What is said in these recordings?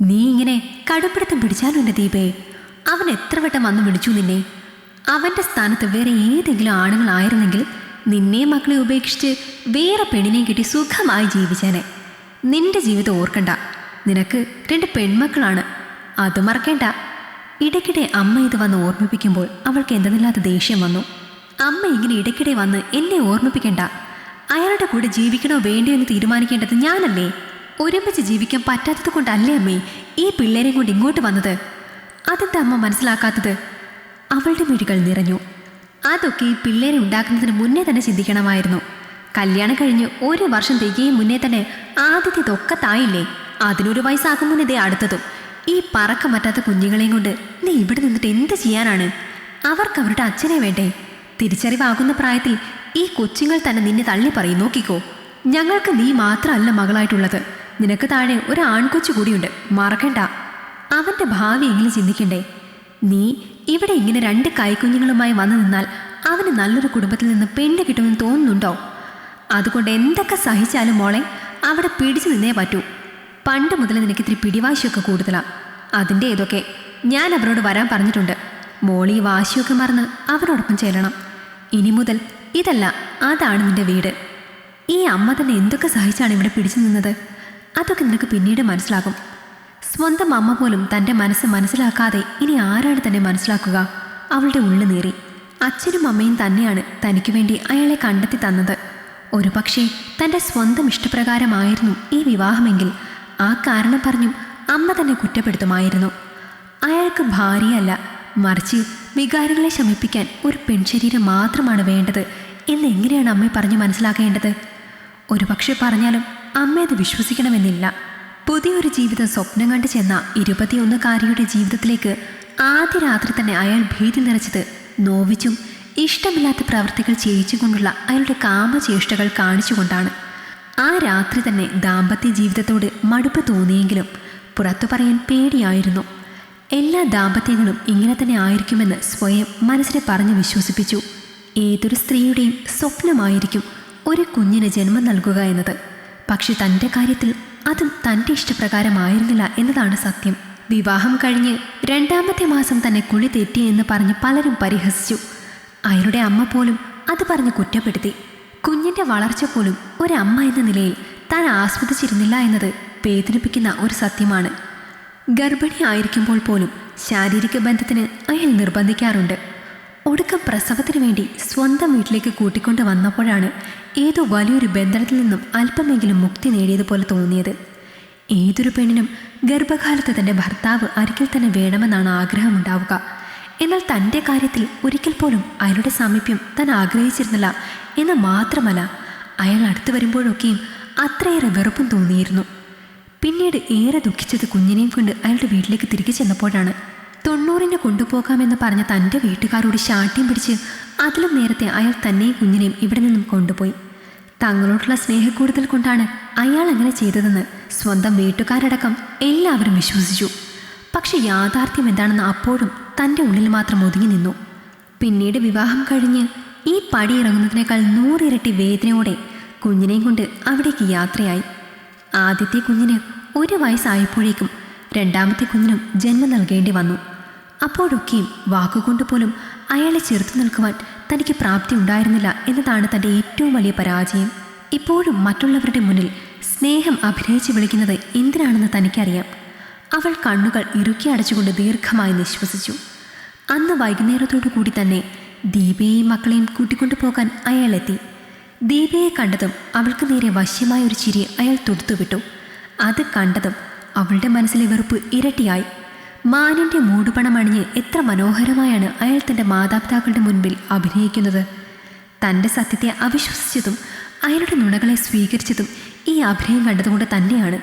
നീ ഇങ്ങനെ കടുപ്പിടുത്തം പിടിച്ചാലും എന്റെ ദീപേ അവൻ എത്ര വട്ടം വന്ന് വിളിച്ചു നിന്നെ? അവന്റെ സ്ഥാനത്ത് വേറെ ഏതെങ്കിലും ആണുങ്ങളായിരുന്നെങ്കിൽ നിന്നെ മക്കളെ ഉപേക്ഷിച്ച് വേറെ പെണ്ണിനെ കിട്ടി സുഖമായി ജീവിച്ചേനെ. നിന്റെ ജീവിതം ഓർക്കണ്ട. നിനക്ക് രണ്ട് പെൺമക്കളാണ്. അത് മറക്കേണ്ട. ഇടയ്ക്കിടെ അമ്മ ഇത് വന്ന് ഓർമ്മിപ്പിക്കുമ്പോൾ അവൾക്ക് എന്തെന്നില്ലാത്ത ദേഷ്യം വന്നു. അമ്മ ഇങ്ങനെ ഇടയ്ക്കിടെ വന്ന് എന്നെ ഓർമ്മിപ്പിക്കണ്ട. അയാളുടെ കൂടെ ജീവിക്കണോ വേണ്ടയോ എന്ന് തീരുമാനിക്കേണ്ടത് ഞാനല്ലേ? ഒരുമിച്ച് ജീവിക്കാൻ പറ്റാത്തത് കൊണ്ടല്ലേ അമ്മേ ഈ പിള്ളേരെ കൊണ്ട് ഇങ്ങോട്ട് വന്നത്? അതെന്താ അമ്മ മനസ്സിലാക്കാത്തത്? അവളുടെ മിഴികൾ നിറഞ്ഞു. അതൊക്കെ ഈ പിള്ളേരെ ഉണ്ടാക്കുന്നതിന് മുന്നേ തന്നെ ചിന്തിക്കണമായിരുന്നു. കല്യാണം കഴിഞ്ഞ് ഒരു വർഷം തികയും മുന്നേ തന്നെ ആദ്യത്തേതൊക്കെ തായില്ലേ? അതിനൊരു വയസ്സാകും മുന്നേ അടുത്തതും. ഈ പറക്കം പറ്റാത്ത കുഞ്ഞുങ്ങളെയും കൊണ്ട് നീ ഇവിടെ നിന്നിട്ട് എന്ത് ചെയ്യാനാണ്? അവർക്ക് അവരുടെ അച്ഛനെ വേണ്ടേ? തിരിച്ചറിവാകുന്ന പ്രായത്തിൽ ഈ കൊച്ചുങ്ങൾ തന്നെ നിന്നെ തള്ളി പറയും. നോക്കിക്കോ. ഞങ്ങൾക്ക് നീ മാത്രമല്ല മകളായിട്ടുള്ളത്. നിനക്ക് താഴെ ഒരു ആൺകൊച്ചു കൂടിയുണ്ട്. മറക്കണ്ട. അവന്റെ ഭാവി എങ്കിലും ചിന്തിക്കണ്ടേ? നീ ഇവിടെ ഇങ്ങനെ രണ്ട് കൈക്കുഞ്ഞുങ്ങളുമായി വന്നു നിന്നാൽ അവന് നല്ലൊരു കുടുംബത്തിൽ നിന്ന് പെണ്ണ് കിട്ടുമെന്ന് തോന്നുന്നുണ്ടോ? അതുകൊണ്ട് എന്തൊക്കെ സഹിച്ചാലും മോളെ അവിടെ പിടിച്ചു നിന്നേ പറ്റൂ. പണ്ട് മുതൽ നിനക്ക് ഇത്തിരി പിടിവാശിയൊക്കെ കൂടുതലാണ് അതിന്റെ ഇതൊക്കെ ഞാൻ അവരോട് വരാൻ പറഞ്ഞിട്ടുണ്ട്. മോളി വാശിയൊക്കെ മറന്ന് അവരോടൊപ്പം ചേരണം ഇനി മുതൽ ഇതല്ല അതാണ് നിന്റെ വീട്. ഈ അമ്മ തന്നെ എന്തൊക്കെ സഹിച്ചാണ് ഇവിടെ പിടിച്ചു നിന്നത്? അതൊക്കെ നിനക്ക് പിന്നീട് മനസ്സിലാകും. സ്വന്തം അമ്മ പോലും തന്റെ മനസ്സ് മനസ്സിലാക്കാതെ ഇനി ആരാണ് തന്നെ മനസ്സിലാക്കുക? അവളുടെ ഉള്ളു നേറി. അച്ഛനും അമ്മയും തന്നെയാണ് തനിക്ക് വേണ്ടി അയാളെ കണ്ടെത്തി തന്നത്. ഒരു പക്ഷേ തന്റെ സ്വന്തം ഇഷ്ടപ്രകാരമായിരുന്നു ഈ വിവാഹമെങ്കിൽ ആ കാരണം പറഞ്ഞും അമ്മ തന്നെ കുറ്റപ്പെടുത്തുമായിരുന്നു. അയാൾക്ക് ഭാര്യയല്ല മറിച്ച് വികാരങ്ങളെ ശമിപ്പിക്കാൻ ഒരു പെൺശരീരം മാത്രമാണ് വേണ്ടത് എന്ന് എങ്ങനെയാണ് അമ്മയെ പറഞ്ഞു മനസ്സിലാക്കേണ്ടത്? ഒരു പക്ഷേ പറഞ്ഞാലും അമ്മ അത് വിശ്വസിക്കണമെന്നില്ല. പുതിയൊരു ജീവിതം സ്വപ്നം കണ്ടു ചെന്ന ഇരുപത്തിയൊന്നുകാരിയുടെ ജീവിതത്തിലേക്ക് ആദ്യ രാത്രി തന്നെ അയാൾ ഭീതി നിറച്ചത് നോവിച്ചും ഇഷ്ടമില്ലാത്ത പ്രവൃത്തികൾ ചെയ്യിച്ചുകൊണ്ടുള്ള അയാളുടെ കാമചേഷ്ടകൾ കാണിച്ചുകൊണ്ടാണ്. ആ രാത്രി തന്നെ ദാമ്പത്യ ജീവിതത്തോട് മടുപ്പ് തോന്നിയെങ്കിലും പുറത്തു പറയാൻ പേടിയായിരുന്നു. എല്ലാ ദാമ്പത്യങ്ങളും ഇങ്ങനെ തന്നെ ആയിരിക്കുമെന്ന് സ്വയം മനസ്സിനെ പറഞ്ഞ് വിശ്വസിപ്പിച്ചു. ഏതൊരു സ്ത്രീയുടെയും സ്വപ്നമായിരിക്കും ഒരു കുഞ്ഞിന് ജന്മം നൽകുക എന്നത്. പക്ഷെ തന്റെ കാര്യത്തിൽ അതും തന്റെ ഇഷ്ടപ്രകാരമായിരുന്നില്ല എന്നതാണ് സത്യം. വിവാഹം കഴിഞ്ഞ് രണ്ടാമത്തെ മാസം തന്നെ കുളി തെറ്റി എന്ന് പറഞ്ഞ് പലരും പരിഹസിച്ചു. അയാളുടെ അമ്മ പോലും അത് പറഞ്ഞ് കുറ്റപ്പെടുത്തി. കുഞ്ഞിന്റെ വളർച്ച പോലും ഒരമ്മ എന്ന നിലയിൽ താൻ ആസ്വദിച്ചിരുന്നില്ല എന്നത് വേദനിപ്പിക്കുന്ന ഒരു സത്യമാണ്. ഗർഭിണി ആയിരിക്കുമ്പോൾ പോലും ശാരീരിക ബന്ധത്തിന് അയാൾ നിർബന്ധിക്കാറുണ്ട്. ഒടുക്കം പ്രസവത്തിന് വേണ്ടി സ്വന്തം വീട്ടിലേക്ക് കൂട്ടിക്കൊണ്ട് വന്നപ്പോഴാണ് ഏതോ വലിയൊരു ബന്ധനത്തിൽ നിന്നും അല്പമെങ്കിലും മുക്തി നേടിയതുപോലെ തോന്നിയത്. ഏതൊരു പെണ്ണിനും ഗർഭകാലത്ത് തന്റെ ഭർത്താവ് അരികിൽ തന്നെ വേണമെന്നാണ് ആഗ്രഹമുണ്ടാവുക. എന്നാൽ തന്റെ കാര്യത്തിൽ ഒരിക്കൽ പോലും അയാളുടെ സാമീപ്യം താൻ ആഗ്രഹിച്ചിരുന്നില്ല എന്ന് മാത്രമല്ല അയാൾ അടുത്തു വരുമ്പോഴൊക്കെയും അത്രയേറെ വെറുപ്പും തോന്നിയിരുന്നു. പിന്നീട് ഏറെ ദുഃഖിച്ചത് കുഞ്ഞിനെയും കൊണ്ട് അയാളുടെ വീട്ടിലേക്ക് തിരികെ ചെന്നപ്പോഴാണ്. തൊണ്ണൂറിന് കൊണ്ടുപോകാമെന്ന് പറഞ്ഞ തന്റെ വീട്ടുകാരോട് ശാഠ്യം പിടിച്ച് അതിലും നേരത്തെ അയാൾ തന്നെയും കുഞ്ഞിനെയും ഇവിടെ നിന്നും കൊണ്ടുപോയി. തങ്ങളോടുള്ള സ്നേഹക്കൂടുതൽ കൊണ്ടാണ് അയാൾ അങ്ങനെ ചെയ്തതെന്ന് സ്വന്തം വീട്ടുകാരടക്കം എല്ലാവരും വിശ്വസിച്ചു. പക്ഷെ യാഥാർത്ഥ്യം എന്താണെന്ന് അപ്പോഴും തന്റെ ഉള്ളിൽ മാത്രം ഒതുങ്ങി നിന്നു. പിന്നീട് വിവാഹം കഴിഞ്ഞ് ഈ പടി ഇറങ്ങുന്നതിനേക്കാൾ നൂറിരട്ടി വേദനയോടെ കുഞ്ഞിനെയും കൊണ്ട് അവിടേക്ക് യാത്രയായി. ആദ്യത്തെ കുഞ്ഞിന് ഒരു വയസ്സായപ്പോഴേക്കും രണ്ടാമത്തെ കുഞ്ഞിനും ജന്മം നൽകേണ്ടി വന്നു. അപ്പോഴൊക്കെയും വാക്കുകൊണ്ട് പോലും അയാളെ ചെറുത്തു നിൽക്കുവാൻ തനിക്ക് പ്രാപ്തി ഉണ്ടായിരുന്നില്ല എന്നതാണ് തന്റെ ഏറ്റവും വലിയ പരാജയം. ഇപ്പോഴും മറ്റുള്ളവരുടെ മുന്നിൽ സ്നേഹം അഭിനയിച്ച് വിളിക്കുന്നത് എന്തിനാണെന്ന് തനിക്കറിയാം. അവൾ കണ്ണുകൾ ഇറുക്കി അടച്ചുകൊണ്ട് ദീർഘമായി നിശ്വസിച്ചു. അന്ന് വൈകുന്നേരത്തോടു കൂടി തന്നെ ദീപയെയും മക്കളെയും കൂട്ടിക്കൊണ്ടു പോകാൻ അയാളെത്തി ദീപയെ കണ്ടതും അവൾക്ക് നേരെ വശ്യമായ ഒരു ചിരി അയാൾ തൊടുത്തുവിട്ടു. അത് കണ്ടതും അവളുടെ മനസ്സിലെ വെറുപ്പ് ഇരട്ടിയായി. മാനിന്റെ മൂടുപണം അണിഞ്ഞ് എത്ര മനോഹരമായാണ് അയാൾ തന്റെ മാതാപിതാക്കളുടെ മുൻപിൽ അഭിനയിക്കുന്നത്. തന്റെ സത്യത്തെ അവിശ്വസിച്ചതും അയാളുടെ നുണകളെ സ്വീകരിച്ചതും ഈ അഭിനയം കണ്ടതുകൊണ്ട് തന്നെയാണ്.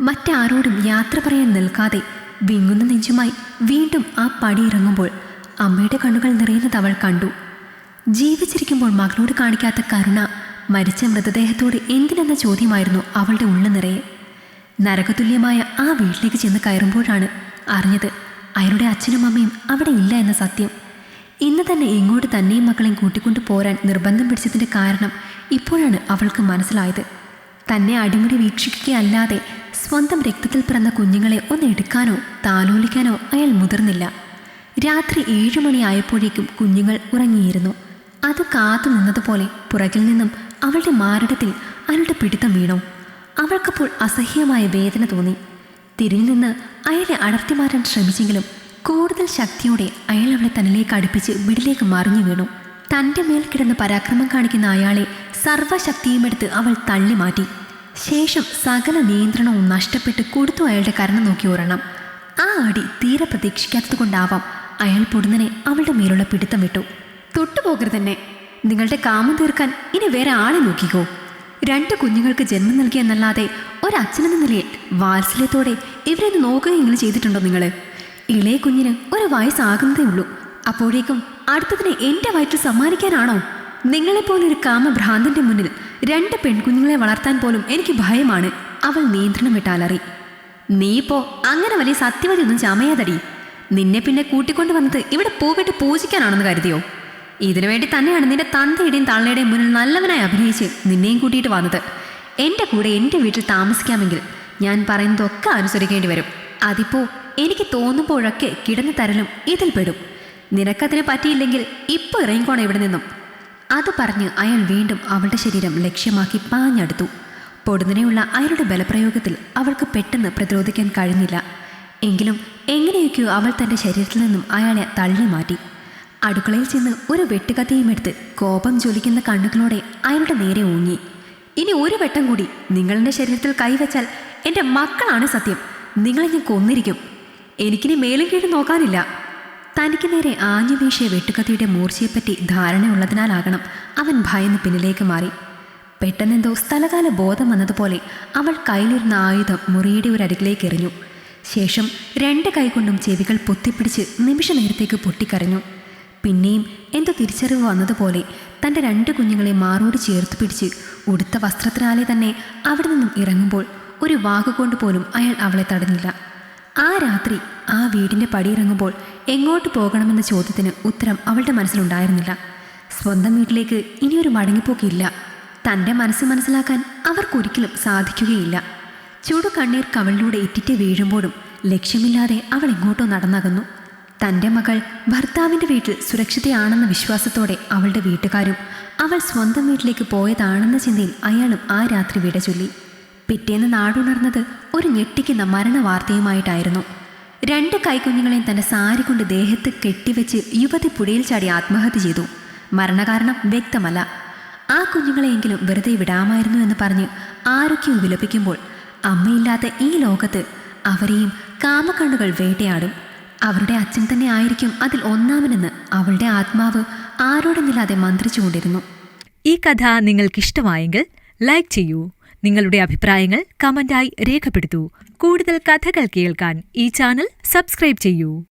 മറ്റാരോടും യാത്ര പറയാൻ നിൽക്കാതെ വിങ്ങുന്ന നെഞ്ചുമായി വീണ്ടും ആ പടി ഇറങ്ങുമ്പോൾ അമ്മയുടെ കണ്ണുകൾ നിറയുന്നത് അവൾ കണ്ടു. ജീവിച്ചിരിക്കുമ്പോൾ മകളോട് കാണിക്കാത്ത കരുണ മരിച്ച മൃതദേഹത്തോട് എന്തിനെന്ന ചോദ്യമായിരുന്നു അവളുടെ ഉള്ളു നിറയെ നരകതുല്യമായ ആ വീട്ടിലേക്ക് ചെന്ന് കയറുമ്പോഴാണ് അറിഞ്ഞത് അയാളുടെ അച്ഛനും അമ്മയും അവിടെ ഇല്ല എന്ന സത്യം. ഇന്ന് തന്നെ എങ്ങോട്ട് തന്നെയും മക്കളെയും കൂട്ടിക്കൊണ്ടു പോരാൻ നിർബന്ധം പിടിച്ചതിന്റെ കാരണം ഇപ്പോഴാണ് അവൾക്ക് മനസ്സിലായത്. തന്നെ അടിമുടി വീക്ഷിക്കുകയല്ലാതെ സ്വന്തം രക്തത്തിൽ പിറന്ന കുഞ്ഞുങ്ങളെ ഒന്ന് എടുക്കാനോ താലോലിക്കാനോ അയാൾ മുതിർന്നില്ല. രാത്രി ഏഴു മണിയായപ്പോഴേക്കും കുഞ്ഞുങ്ങൾ ഉറങ്ങിയിരുന്നു. അത് കാത്തു നിന്നതുപോലെ പുറകിൽ നിന്നും അവളുടെ മാരടത്തിൽ അയാളുടെ പിടുത്തം വീണു. അവൾക്കപ്പോൾ അസഹ്യമായ വേദന തോന്നി. തിരിഞ്ഞു നിന്ന് അയാളെ അടർത്തി മാറാൻ ശ്രമിച്ചെങ്കിലും കൂടുതൽ ശക്തിയോടെ അയാൾ അവളെ തന്നിലേക്ക് അടുപ്പിച്ച് വീടിലേക്ക് മറിഞ്ഞു വീണു. തന്റെ മേൽ കിടന്ന് പരാക്രമം കാണിക്കുന്ന അയാളെ സർവശക്തിയും എടുത്ത് അവൾ തള്ളി മാറ്റി. ശേഷം സകല നിയന്ത്രണവും നഷ്ടപ്പെട്ട് കൊടുത്തു അയാളുടെ കരണം നോക്കി ഒരെണ്ണം. ആ അടി തീരെ പ്രതീക്ഷിക്കാത്തതുകൊണ്ടാവാം അയാൾ പൊടുന്നനെ അവളുടെ മേലുള്ള പിടുത്തം വിട്ടു. തൊട്ടുപോകരുത് തന്നെ നിങ്ങളുടെ കാമം തീർക്കാൻ ഇനി വേറെ ആളെ നോക്കിക്കോ. രണ്ട് കുഞ്ഞുങ്ങൾക്ക് ജന്മം നൽകി എന്നല്ലാതെ ഒരച്ഛനെന്ന നിലയിൽ വാത്സല്യത്തോടെ ഇവരെ നോക്കുകയെങ്കിലും ചെയ്തിട്ടുണ്ടോ നിങ്ങൾ ഇളയ കുഞ്ഞിന് ഒരു വയസ്സാകുന്നതേ ഉള്ളൂ. അപ്പോഴേക്കും അടുത്തതിനെ എന്റെ വയറ്റിൽ സമ്മാനിക്കാനാണോ? നിങ്ങളെപ്പോലൊരു കാമഭ്രാന്തന്റെ മുന്നിൽ രണ്ട് പെൺകുഞ്ഞുങ്ങളെ വളർത്താൻ പോലും എനിക്ക് ഭയമാണ്. അവൾ നിയന്ത്രണം വിട്ടാലറി. നീ അങ്ങനെ വലിയ സത്യവതി ഒന്നും ചമയാതടി. നിന്നെ പിന്നെ കൂട്ടിക്കൊണ്ടു വന്നത് ഇവിടെ പൂവിട്ട് പൂജിക്കാനാണെന്ന് കരുതിയോ? ഇതിനു വേണ്ടി തന്നെയാണ് നിന്റെ തന്തയുടെയും തള്ളയുടെയും മുന്നിൽ നല്ലവനായി അഭിനയിച്ച് നിന്നെയും കൂട്ടിയിട്ട് വന്നത്. എന്റെ കൂടെ എന്റെ വീട്ടിൽ താമസിക്കാമെങ്കിൽ ഞാൻ പറയുന്നതൊക്കെ അനുസരിക്കേണ്ടി വരും. അതിപ്പോ എനിക്ക് തോന്നുമ്പോഴൊക്കെ കിടന്നു തരലും ഇതിൽ പെടും. നിനക്കതിന് പറ്റിയില്ലെങ്കിൽ ഇപ്പോൾ ഇറങ്ങിക്കോണം ഇവിടെ നിന്നും. അത് പറഞ്ഞ് അയാൾ വീണ്ടും അവളുടെ ശരീരം ലക്ഷ്യമാക്കി പാഞ്ഞടുത്തു. പൊടുന്നനെയുള്ള അയാളുടെ ബലപ്രയോഗത്തിൽ അവൾക്ക് പെട്ടെന്ന് പ്രതിരോധിക്കാൻ കഴിഞ്ഞില്ല. എങ്കിലും എങ്ങനെയൊക്കെയോ അവൾ തന്റെ ശരീരത്തിൽ നിന്നും അയാളെ തള്ളി മാറ്റി അടുക്കളയിൽ ചെന്ന് ഒരു വെട്ടുകത്തിയും എടുത്ത് കോപം ജ്വലിക്കുന്ന കണ്ണുകളോടെ അയാളുടെ നേരെ ഊങ്ങി. ഇനി ഒരു വെട്ടം കൂടി നിങ്ങളുടെ ശരീരത്തിൽ കൈവച്ചാൽ എന്റെ മക്കളാണ് സത്യം. നിങ്ങളെ ഞാൻ കൊന്നിരിക്കും. എനിക്കിനി മേലും കീഴും നോക്കാനില്ല. തനിക്ക് നേരെ ആഞ്ഞു വീശിയ വെട്ടുകത്തിയുടെ മൂർച്ചയെപ്പറ്റി ധാരണയുള്ളതിനാലാകണം അവൻ ഭയന്ന് പിന്നിലേക്ക് മാറി. പെട്ടെന്നെന്തോ സ്ഥലകാല ബോധം വന്നതുപോലെ അവൾ കയ്യിലിരുന്ന ആയുധം മുറിയുടെ ഒരു അരികിലേക്ക് എറിഞ്ഞു. ശേഷം രണ്ട് കൈകൊണ്ടും ചെവികൾ പൊത്തിപ്പിടിച്ച് നിമിഷ നേരത്തേക്ക് പൊട്ടിക്കരഞ്ഞു. പിന്നെയും എന്തോ തിരിച്ചറിവ് വന്നതുപോലെ തന്റെ രണ്ട് കുഞ്ഞുങ്ങളെ മാറോട് ചേർത്ത് പിടിച്ച് ഉടുത്ത വസ്ത്രത്തിനാലെ തന്നെ അവിടെ നിന്നും ഇറങ്ങുമ്പോൾ ഒരു വാക്കുകൊണ്ട് പോലും അയാൾ അവളെ തടഞ്ഞില്ല. ആ രാത്രി ആ വീടിന്റെ പടിയിറങ്ങുമ്പോൾ എങ്ങോട്ട് പോകണമെന്ന ചോദ്യത്തിന് ഉത്തരം അവളുടെ മനസ്സിലുണ്ടായിരുന്നില്ല. സ്വന്തം വീട്ടിലേക്ക് ഇനിയൊരു മടങ്ങിപ്പോക്കില്ല. തന്റെ മനസ്സ് മനസ്സിലാക്കാൻ അവർക്കൊരിക്കലും സാധിക്കുകയില്ല. ചുടു കണ്ണീർ കവളിലൂടെ ഇറ്റിറ്റ് വീഴുമ്പോഴും ലക്ഷ്യമില്ലാതെ അവൾ എങ്ങോട്ടോ നടന്നകന്നു. തന്റെ മകൾ ഭർത്താവിന്റെ വീട്ടിൽ സുരക്ഷിതയാണെന്ന വിശ്വാസത്തോടെ അവളുടെ വീട്ടുകാരും അവൾ സ്വന്തം വീട്ടിലേക്ക് പോയതാണെന്ന ചിന്തയിൽ അയാളും ആ രാത്രി വിട ചൊല്ലി. പിറ്റേന്ന് നാടുണർന്നത് ഒരു ഞെട്ടിക്കുന്ന മരണ വാർത്തയുമായിട്ടായിരുന്നു രണ്ട് കൈക്കുഞ്ഞുങ്ങളെയും തന്റെ സാരി കൊണ്ട് ദേഹത്ത് കെട്ടിവെച്ച് യുവതി പുഴയിൽ ചാടി ആത്മഹത്യ ചെയ്തു. മരണകാരണം വ്യക്തമല്ല. ആ കുഞ്ഞുങ്ങളെയെങ്കിലും വെറുതെ വിടാമായിരുന്നു എന്ന് പറഞ്ഞ് ആരൊക്കെയോ വിലപിക്കുമ്പോൾ അമ്മയില്ലാത്ത ഈ ലോകത്ത് അവരെയും കാമക്കണ്ണുകൾ വേട്ടയാടും. അവരുടെ അച്ഛൻ തന്നെ ആയിരിക്കും അതിൽ ഒന്നാമനെന്ന് അവളുടെ ആത്മാവ് ആരോടെന്നില്ലാതെ മന്ത്രിച്ചുകൊണ്ടിരുന്നു. ഈ കഥ നിങ്ങൾക്കിഷ്ടമായെങ്കിൽ ലൈക്ക് ചെയ്യൂ. നിങ്ങളുടെ അഭിപ്രായങ്ങൾ കമന്റായി രേഖപ്പെടുത്തൂ. കൂടുതൽ കഥകൾ കേൾക്കാൻ ഈ ചാനൽ സബ്സ്ക്രൈബ് ചെയ്യൂ.